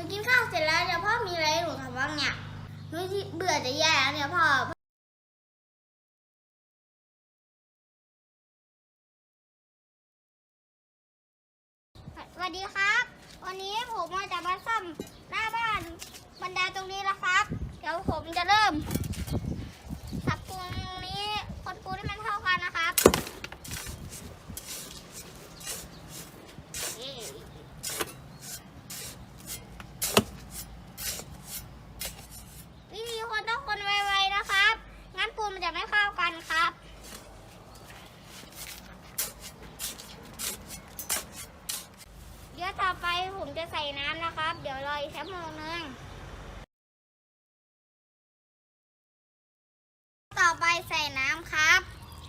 นูกินข้าวเสร็จแล้วเดี๋ยวพ่อมีอะไรให้หนูทำบ้างเนี่ยหนูเบื่อจะแย่แล้วเนี่ยพ่อสวัสดีครับ วันนี้ผมมาจะมาซ่อมหน้าบ้านบันไดตรงนี้แล้วครับ เดี๋ยวผมจะเริ่มสับปูนตรงนี้คนปูนให้มันเท่ากันนะครับเย้วิธีคนต้องคนไวๆนะครับ งั้นปูนมันจะไม่เข้า กันครับ เดี๋ยวต่อไปผมจะใส่น้ำนะครับ เดี๋ยวรออีกชั่วโมงนึง ต่อไปใส่น้ำครับ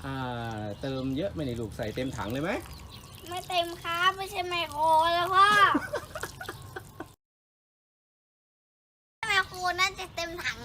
อ่า เติมเยอะไหม่ในลูกใส่เต็มถังเลยไหม ไม่เต็มครับไม่ใช่ไมโครแล้วพ่อ ไมโครน่าจะเต็มถัง